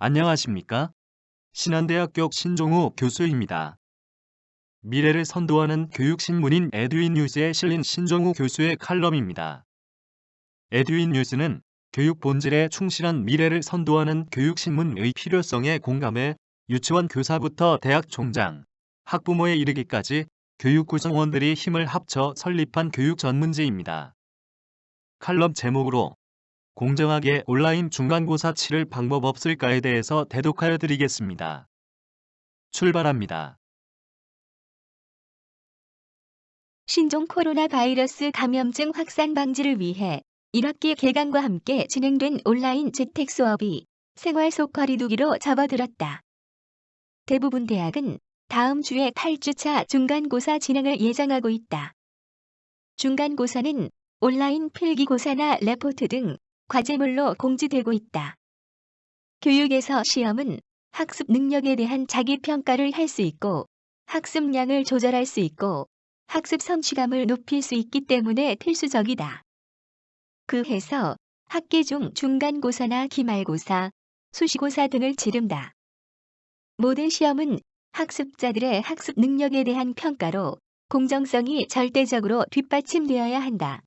안녕하십니까? 신한대학교 신종우 교수입니다. 미래를 선도하는 교육신문인 에듀인 뉴스에 실린 신종우 교수의 칼럼입니다. 에듀인 뉴스는 교육 본질에 충실한 미래를 선도하는 교육신문의 필요성에 공감해 유치원 교사부터 대학 총장, 학부모에 이르기까지 교육 구성원들이 힘을 합쳐 설립한 교육 전문지입니다. 칼럼 제목으로 공정하게 온라인 중간고사 치를 방법 없을까에 대해서 대독하여 드리겠습니다. 출발합니다. 신종 코로나 바이러스 감염증 확산 방지를 위해 1학기 개강과 함께 진행된 온라인 재택 수업이 생활 속 거리두기로 접어들었다. 대부분 대학은 다음 주에 8주차 중간고사 진행을 예정하고 있다. 중간고사는 온라인 필기고사나 레포트 등 과제물로 공지되고 있다. 교육에서 시험은 학습 능력에 대한 자기평가를 할 수 있고 학습량을 조절할 수 있고 학습 성취감을 높일 수 있기 때문에 필수적이다. 그 해서 학기 중 중간고사나 기말고사, 수시고사 등을 치른다. 모든 시험은 학습자들의 학습 능력에 대한 평가로 공정성이 절대적으로 뒷받침되어야 한다.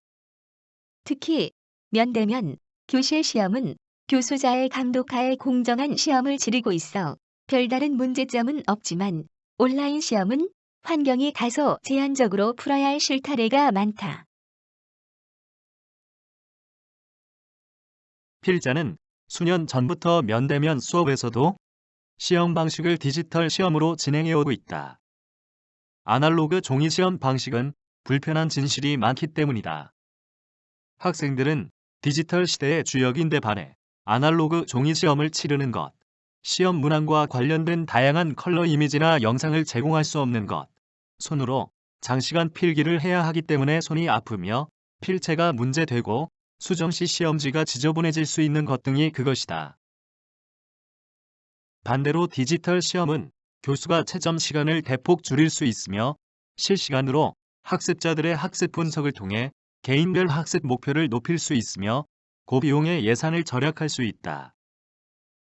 특히 면대면 교실 시험은 교수자의 감독하에 공정한 시험을 치르고 있어 별다른 문제점은 없지만 온라인 시험은 환경이 다소 제한적으로 풀어야 할 실타래가 많다. 필자는 수년 전부터 면대면 수업에서도 시험 방식을 디지털 시험으로 진행해 오고 있다. 아날로그 종이 시험 방식은 불편한 진실이 많기 때문이다. 학생들은 디지털 시대의 주역인데 반해 아날로그 종이 시험을 치르는 것, 시험 문항과 관련된 다양한 컬러 이미지나 영상을 제공할 수 없는 것, 손으로 장시간 필기를 해야 하기 때문에 손이 아프며 필체가 문제되고 수정 시 시험지가 지저분해질 수 있는 것 등이 그것이다. 반대로 디지털 시험은 교수가 채점 시간을 대폭 줄일 수 있으며 실시간으로 학습자들의 학습 분석을 통해 개인별 학습 목표를 높일 수 있으며 고비용의 예산을 절약할 수 있다.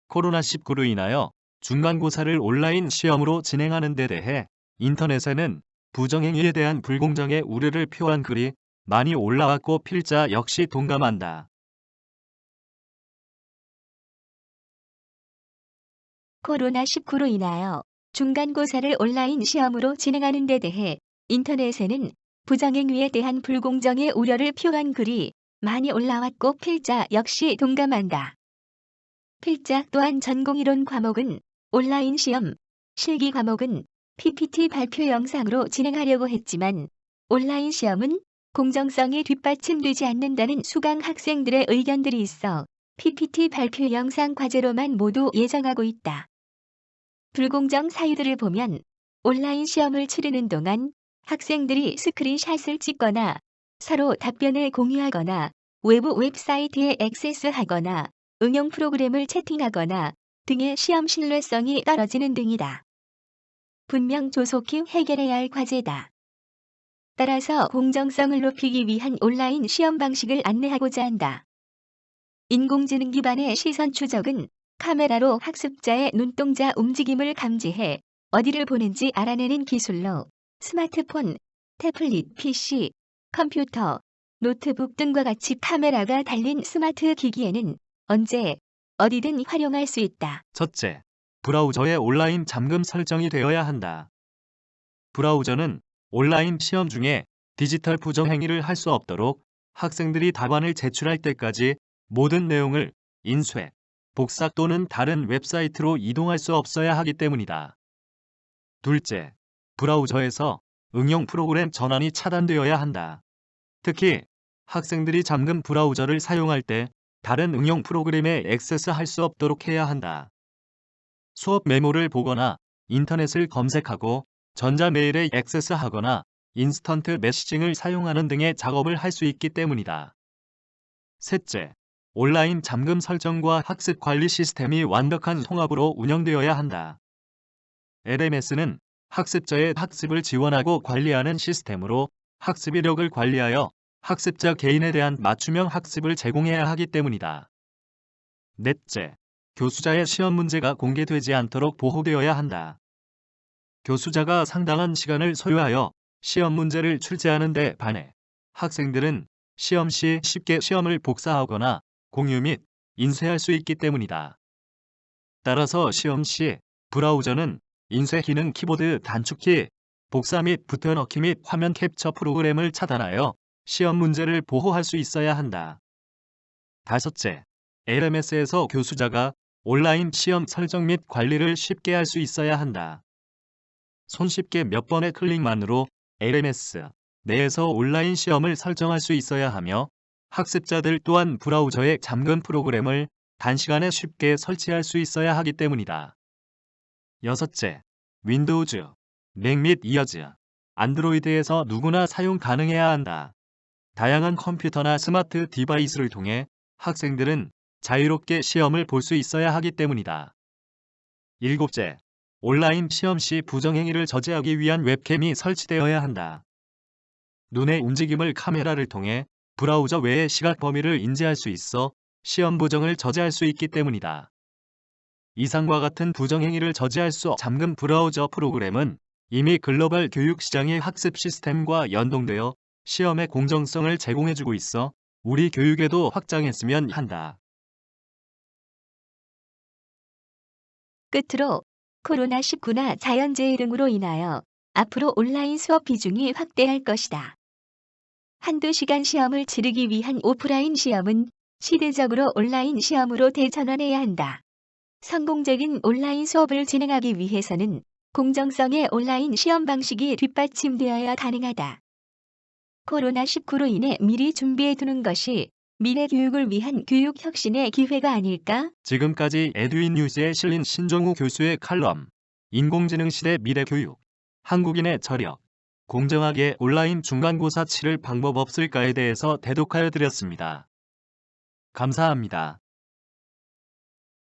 코로나19로 인하여 중간고사를 온라인 시험으로 진행하는 데 대해 인터넷에는 부정행위에 대한 불공정의 우려를 표한 글이 많이 올라왔고 필자 역시 동감한다. 코로나19로 인하여 중간고사를 온라인 시험으로 진행하는 데 대해 인터넷에는 부정행위에 대한 불공정의 우려를 표한 글이 많이 올라왔고 필자 역시 동감한다. 필자 또한 전공이론 과목은 온라인 시험, 실기 과목은 PPT 발표 영상으로 진행하려고 했지만 온라인 시험은 공정성이 뒷받침되지 않는다는 수강 학생들의 의견들이 있어 PPT 발표 영상 과제로만 모두 예정하고 있다. 불공정 사유들을 보면 온라인 시험을 치르는 동안 학생들이 스크린샷을 찍거나 서로 답변을 공유하거나 외부 웹사이트에 액세스하거나 응용 프로그램을 채팅하거나 등의 시험 신뢰성이 떨어지는 등이다. 분명 조속히 해결해야 할 과제다. 따라서 공정성을 높이기 위한 온라인 시험 방식을 안내하고자 한다. 인공지능 기반의 시선 추적은 카메라로 학습자의 눈동자 움직임을 감지해 어디를 보는지 알아내는 기술로 스마트폰, 태블릿, PC, 컴퓨터, 노트북 등과 같이 카메라가 달린 스마트 기기에는 언제 어디든 활용할 수 있다. 첫째, 브라우저의 온라인 잠금 설정이 되어야 한다. 브라우저는 온라인 시험 중에 디지털 부정 행위를 할 수 없도록 학생들이 답안을 제출할 때까지 모든 내용을 인쇄, 복사 또는 다른 웹사이트로 이동할 수 없어야 하기 때문이다. 둘째, 브라우저에서 응용 프로그램 전환이 차단되어야 한다. 특히 학생들이 잠금 브라우저를 사용할 때 다른 응용 프로그램에 액세스할 수 없도록 해야 한다. 수업 메모를 보거나 인터넷을 검색하고 전자메일에 액세스하거나 인스턴트 메시징을 사용하는 등의 작업을 할 수 있기 때문이다. 셋째, 온라인 잠금 설정과 학습 관리 시스템이 완벽한 통합으로 운영되어야 한다. LMS는 학습자의 학습을 지원하고 관리하는 시스템으로 학습 이력을 관리하여 학습자 개인에 대한 맞춤형 학습을 제공해야 하기 때문이다. 넷째, 교수자의 시험 문제가 공개되지 않도록 보호되어야 한다. 교수자가 상당한 시간을 소요하여 시험 문제를 출제하는 데 반해 학생들은 시험 시 쉽게 시험을 복사하거나 공유 및 인쇄할 수 있기 때문이다. 따라서 시험 시 브라우저는 인쇄 기능 키보드 단축키, 복사 및 붙여넣기 및 화면 캡처 프로그램을 차단하여 시험 문제를 보호할 수 있어야 한다. 다섯째, LMS에서 교수자가 온라인 시험 설정 및 관리를 쉽게 할 수 있어야 한다. 손쉽게 몇 번의 클릭만으로 LMS 내에서 온라인 시험을 설정할 수 있어야 하며 학습자들 또한 브라우저의 잠금 프로그램을 단시간에 쉽게 설치할 수 있어야 하기 때문이다. 여섯째, 윈도우즈, 맥및 이어즈, 안드로이드에서 누구나 사용 가능해야 한다. 다양한 컴퓨터나 스마트 디바이스를 통해 학생들은 자유롭게 시험을 볼 수 있어야 하기 때문이다. 일곱째, 온라인 시험 시 부정행위를 저지하기 위한 웹캠이 설치되어야 한다. 눈의 움직임을 카메라를 통해 브라우저 외의 시각 범위를 인지할 수 있어 시험 부정을 저지할 수 있기 때문이다. 이상과 같은 부정행위를 저지할 수 잠금 브라우저 프로그램은 이미 글로벌 교육 시장의 학습 시스템과 연동되어 시험의 공정성을 제공해주고 있어 우리 교육에도 확장했으면 한다. 끝으로 코로나19나 자연재해 등으로 인하여 앞으로 온라인 수업 비중이 확대할 것이다. 한두 시간 시험을 치르기 위한 오프라인 시험은 시대적으로 온라인 시험으로 대전환해야 한다. 성공적인 온라인 수업을 진행하기 위해서는 공정성의 온라인 시험 방식이 뒷받침되어야 가능하다. 코로나19로 인해 미리 준비해 두는 것이 미래 교육을 위한 교육 혁신의 기회가 아닐까? 지금까지 에듀인 뉴스에 실린 신종우 교수의 칼럼 인공지능 시대 미래 교육 한국인의 저력 공정하게 온라인 중간고사 치를 방법 없을까에 대해서 대독하여 드렸습니다. 감사합니다.